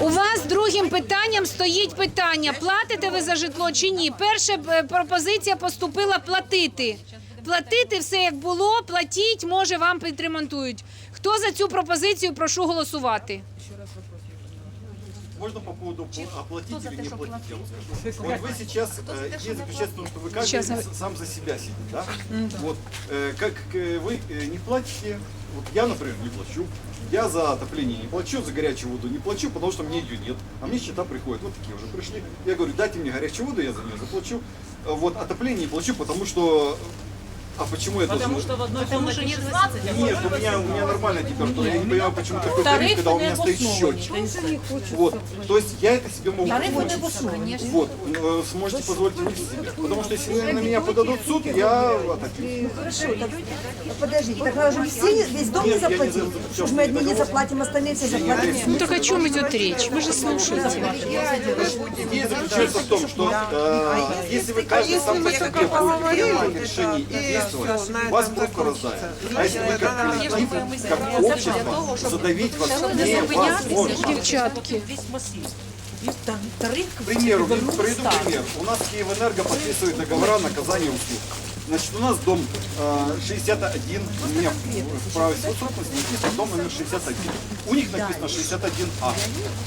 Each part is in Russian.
У вас другим питанням стоїть питання: платите ви за житло чи ні? Перша е, пропозиція поступила платити. Платити все як було, платіть, може вам підремонтують. Хто за цю пропозицію? Прошу голосувати. Можно по поводу пл- оплатить или не платить. Вот вы сейчас, идея заключается в том, что вы каждый сам за себя сидит, да? Вот, э, как э, вы э, не платите, вот я, например, не плачу, я за отопление не плачу, за горячую воду не плачу, потому что мне ее нет, а мне счета приходят, вот такие уже пришли. Я говорю, дайте мне горячую воду, я за нее заплачу. Вот, отопление не плачу, потому что... А почему я Потому должен... что в одной комнате 16, а в Нет, у меня, у меня нормальная температура. Я не понимаю, почему такой тариф, когда у меня стоит счетчик. Вот. То есть я это себе могу позволить. Вот. э, Сможете позволить себе. Потому что если на меня подадут в суд, я отопью. Хорошо, так подождите, так надо же все, весь дом не Нет, я не заплатить. за- Что ж мы одни не заплатим, остальные все заплатят. Ну так о чем идет речь? Вы же слушаете. Идея заключается в том, что э, если вы каждый сам по себе принимать решение и действовать, вас просто раздавят. А если вы как коллектив, как общество, задавить вас невозможно. Дівчатки. Тариф К примеру, приведу пример. У нас Киевэнерго подписывает договора на оказание услуг. Значит, у нас дом э, 61, у меня в праве собственности написано дом номер 61. У них написано 61А.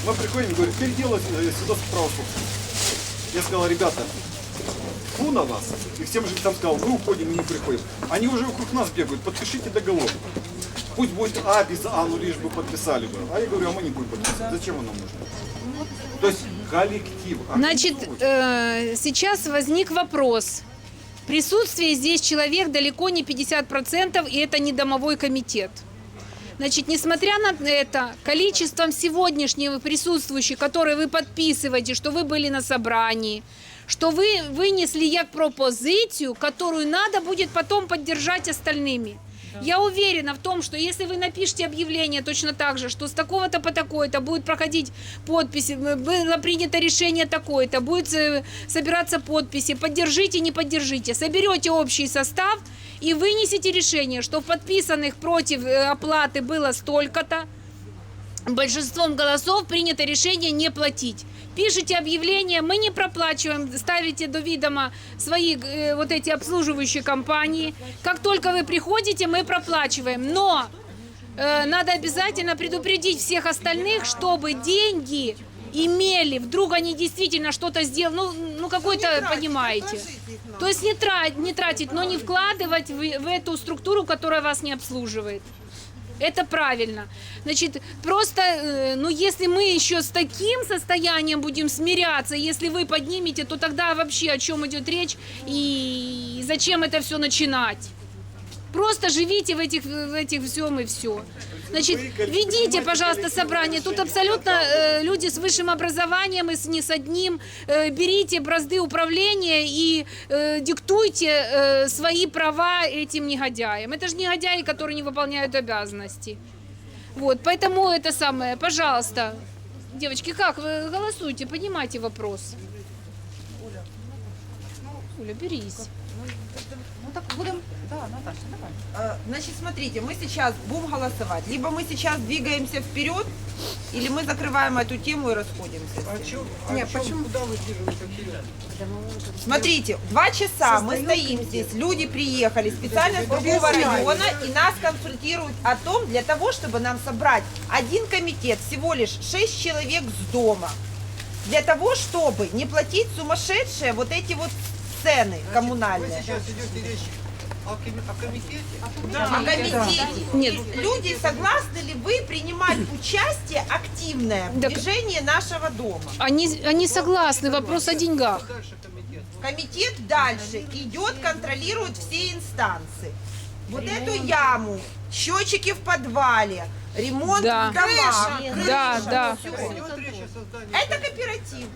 Мы приходим и говорим, переделать э, свидетельство права собственности. Я сказал, ребята, на вас. И всем жильцам сказал, мы уходим и не приходим. Они уже вокруг нас бегают, подпишите договор. Пусть будет А без А, ну лишь бы подписали бы. А я говорю, а мы не будем подписывать. Зачем он нам нужен? То есть коллектив. Значит, э, сейчас возник вопрос. Присутствие здесь человек далеко не 50%, и это не домовой комитет. Значит, несмотря на это, количеством сегодняшнего присутствующих, которые вы подписываете, что вы были на собрании, что вы вынесли як пропозицию, которую надо будет потом поддержать остальными. Я уверена в том, что если вы напишете объявление точно так же, что с такого-то по такое-то будет проходить подписи, было принято решение такое-то, будет э, собираться подписи, поддержите, не поддержите, соберете общий состав и вынесете решение, что в подписанных против э, оплаты было столько-то, большинством голосов принято решение не платить. Пишите объявление, мы не проплачиваем, ставите до видома свои э, вот эти обслуживающие компании. Как только вы приходите, мы проплачиваем. Но э, надо обязательно предупредить всех остальных, чтобы деньги имели, вдруг они действительно что-то сделали, ну, ну какой-то, понимаете. То есть не, тра- не тратить, но не вкладывать в, в эту структуру, которая вас не обслуживает. Это правильно. Значит, просто, э, ну, если мы еще с таким состоянием будем смиряться, если вы поднимете, то тогда вообще о чем идет речь и зачем это все начинать? Просто живите в этих, в этих всем и все. Значит, ведите, пожалуйста, собрание. Тут абсолютно э, люди с высшим образованием и с, не с одним. Э, берите бразды управления и э, диктуйте э, свои права этим негодяям. Это же негодяи, которые не выполняют обязанности. Вот, поэтому это самое, пожалуйста. Девочки, как вы голосуете? Поднимайте вопрос. Оля, берись. Ну так будем, да, Наташа, давай. Э, Значит, смотрите, мы сейчас будем голосовать. Либо мы сейчас двигаемся вперед, или мы закрываем эту тему и расходимся. Нет, почему? Смотрите, два часа мы стоим здесь, люди приехали специально с другого района и нас консультируют о том, для того, чтобы нам собрать один комитет, всего лишь шесть человек с дома, для того, чтобы не платить сумасшедшие вот эти вот цены коммунальные. Сейчас идете речь о, коми- о комитете. О комитете. Нет. Люди, согласны ли вы принимать участие активное в Так- движении нашего дома? Они, они согласны, вопрос о деньгах. Дальше комитет. Комитет дальше идет, контролирует все инстанции. Вот эту яму, счетчики в подвале, ремонт Да. в домах. Да, да. Идет речь о создании Это кооператив.